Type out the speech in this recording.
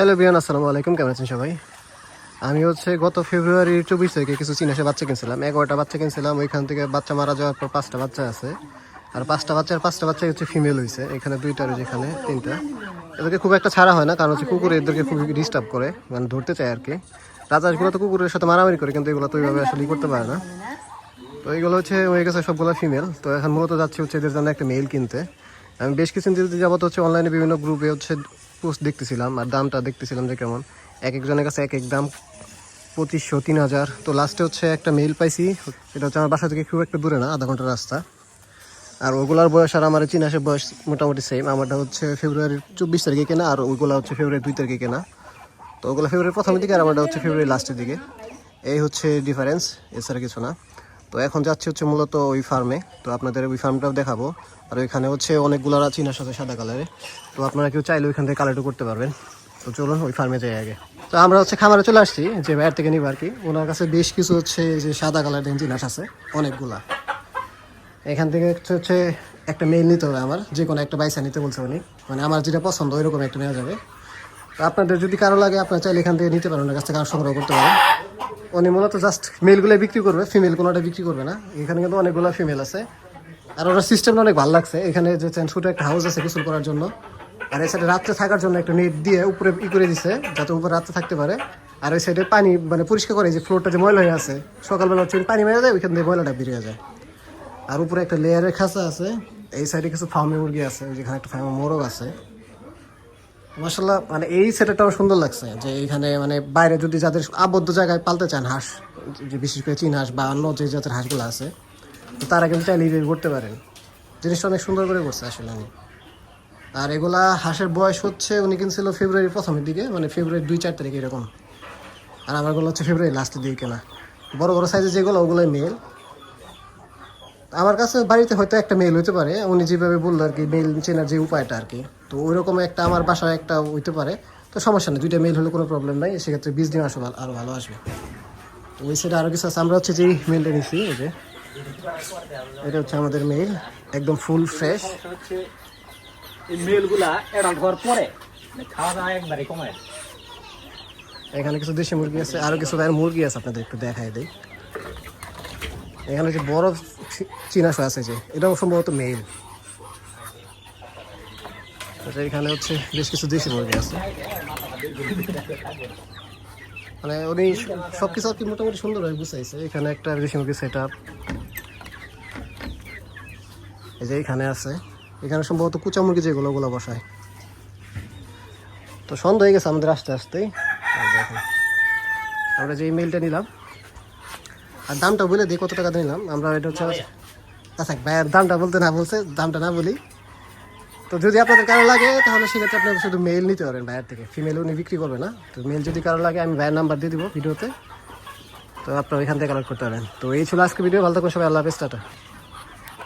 Hello বিয়ান, আসসালামু আলাইকুম, কেমন আছেন সবাই? আমি হচ্ছে গত ফেব্রুয়ারির চব্বিশ তারিখে কিছু চিনাসে বাচ্চা কিনছিলাম। এগারোটা বাচ্চা কিনছিলাম, ওইখান থেকে বাচ্চা মারা যাওয়ার পর পাঁচটা বাচ্চা আছে। আর পাঁচটা বাচ্চার পাঁচটা বাচ্চা হচ্ছে ফিমেল হয়েছে এখানে দুইটা রয়েছে, এখানে তিনটা। এদেরকে খুব একটা ছাড়া হয় না, কারণ হচ্ছে কুকুর এদেরকে খুব ডিস্টার্ব করে মানে ধরতে চায় আর কি রাজাসগুলো তো কুকুরের সাথে মারামারি করে, কিন্তু এগুলো তো ওইভাবে আসলে করতে পারে না। তো এইগুলো হচ্ছে হয়ে গেছে সবগুলো ফিমেল তো এখন মূলত যাচ্ছে হচ্ছে এদের জন্য একটা মেল কিনতে। আমি বেশ কিছুদিন দিতে যাবত হচ্ছে অনলাইনে বিভিন্ন গ্রুপে হচ্ছে পোস্ট দেখতেছিলাম আর দামটা দেখতেছিলাম যে কেমন। এক একজনের কাছে এক এক দাম পঁচিশশো, তিন হাজার। তো লাস্টে হচ্ছে একটা মেল পাইছি, এটা হচ্ছে আমার বাসা থেকে খুব একটা দূরে না, আধা ঘণ্টার রাস্তা। আর ওগুলার বয়স আর আমার চিনাসের বয়স মোটামুটি সেম আমারটা হচ্ছে ফেব্রুয়ারির চব্বিশ তারিখে কেনা আর ওইগুলো হচ্ছে ফেব্রুয়ারি দুই তারিখে কেনা। তো ওগুলো ফেব্রুয়ারি প্রথমের দিকে আর আমারটা হচ্ছে ফেব্রুয়ারি লাস্টের দিকে। এই হচ্ছে ডিফারেন্স এছাড়া কিছু না। তো এখন যাচ্ছি হচ্ছে মূলত ওই ফার্মে তো আপনাদের ওই ফার্মটাও দেখাবো। আর ওইখানে হচ্ছে অনেকগুলো চিনার সাথে সাদা কালারে তো আপনারা কেউ চাইলে ওইখান থেকে কালারটা করতে পারবেন। তো চলুন ওই ফার্মে যাই আগে। তো আমরা হচ্ছে খামারে চলে আসছি, যে বাইরে থেকে নিব আর কি ওনার কাছে বেশ কিছু হচ্ছে যে সাদা কালার চিনাস আছে, অনেকগুলা। এখান থেকে হচ্ছে- হচ্ছে একটা মেল নিতে হবে আমার। যে কোনো একটা বাইসা নিতে বলছে উনি। মানে আমার যেটা পছন্দ, ওইরকম একটা নেওয়া যাবে। আপনাদের যদি কারও লাগে, আপনারা চাইলে এখান থেকে নিতে পারেন, ওনার কাছ থেকে আর সংগ্রহ করতে পারেন। উনি মূলত জাস্ট মেলগুলো বিক্রি করবে ফিমেল কোনোটা বিক্রি করবে না। এখানে কিন্তু অনেকগুলো ফিমেল আছে। আর ওনার সিস্টেমটা অনেক ভালো লাগছে। এখানে যে ছোটো একটা হাউস আছে গোসল করার জন্য। আর এই সাইডে রাত্রে থাকার জন্য একটা নেট দিয়ে উপরে ই করে দিছে, যাতে উপরে রাত্রে থাকতে পারে। আর ওই সাইডে পানি মানে পরিষ্কার করে যে ফ্লোরটা যে ময়লা হয়ে আছে, সকালবেলা হচ্ছে পানি মেরে যায় ওইখান থেকে ময়লাটা বেরিয়ে যায়। আর উপরে একটা লেয়ারের খাঁচা আছে। এই সাইডে কিছু ফার্মে মুরগি আছে যেখানে একটা ফার্মে মোরগ আছে। মাসাল্লাহ মানে এই সেটাটাও সুন্দর লাগছে যে এখানে মানে বাইরে যদি যাদের আবদ্ধ জায়গায় পালতে চান হাঁস, যে বিশেষ করে চীন হাঁস বা অন্য যে জাতের হাঁসগুলো আছে, তারা কিন্তু চাইলে এইভাবে করতে পারেন। জিনিসটা অনেক সুন্দর করে করছে আসলে আমি আর এগুলা হাঁসের বয়স হচ্ছে, উনি কিনছিল ফেব্রুয়ারির প্রথমের দিকে মানে ফেব্রুয়ারি দুই চার তারিখ এরকম। আর আমারগুলো হচ্ছে ফেব্রুয়ারি লাস্টের দিকে কেনা। বড় বড় সাইজের যেগুলো, ওগুলোই মেল আমার কাছে বাড়িতে হয়তো একটা মেল হইতে পারে উনি যেভাবে বলল আর কি মেল চেনার যে উপায়টা আর কি। তো ওইরকম একটা আমার বাসায় একটা হইতে পারে তো সমস্যা নেই দুইটা মেল হলে কোনো প্রবলেম নাই সেক্ষেত্রে বীজ ডিম আসবে আরও ভালো আসবে। তো ওই সাইডে আরও কিছু আছে আমরা হচ্ছে যেই মেলটা নিছি এই যে এটা হচ্ছে আমাদের মেল একদম ফুল ফ্রেশ এই মেলগুলা অ্যাডাল্ট হওয়ার পরে মানে খাওয়া দাওয়া একবারে কমায়। এখানে কিছু দেশি মুরগি আছে আরও কিছু মুরগি আছে আপনাদের একটু দেখাই দিই। এখানে যে বড় চীনা শো আছে যে এটাও সম্ভবত মেল আচ্ছা, এখানে হচ্ছে বেশ কিছু দেশি মুরগি আছে। মানে উনি সব কিছু আর কি মোটামুটি সুন্দরভাবে গুছাইছে। এখানে একটা দেশি মুরগি সেট আপ এই যে এখানে আছে। এখানে সম্ভবত কুচা মুরগি যেগুলো ওগুলো বসায়। তো সন্ধ্যা হয়ে গেছে আমাদের আস্তে দেখুন আমরা যে ইমেলটা নিলাম আর দামটা বলে দিই কত টাকা নিলাম আমরা এটা হচ্ছে আচ্ছা ভাইয়ের দামটা বলতে না বলছে দামটা না বলি। তো যদি আপনাদের কারও লাগে তাহলে সেক্ষেত্রে আপনি শুধু মেল নিতে পারেন ভাইয়ের থেকে। ফিমেল উনি বিক্রি করবে না তো মেল যদি কারও লাগে আমি ভাইয়ের নাম্বার দিয়ে দিব ভিডিওতে। তো আপনারা ওইখান থেকে কালেক্ট করতে পারেন। তো এই ছিল আজকে ভিডিও ভালো থাকুন সবাই আল্লাহ হাফেজ টাটা।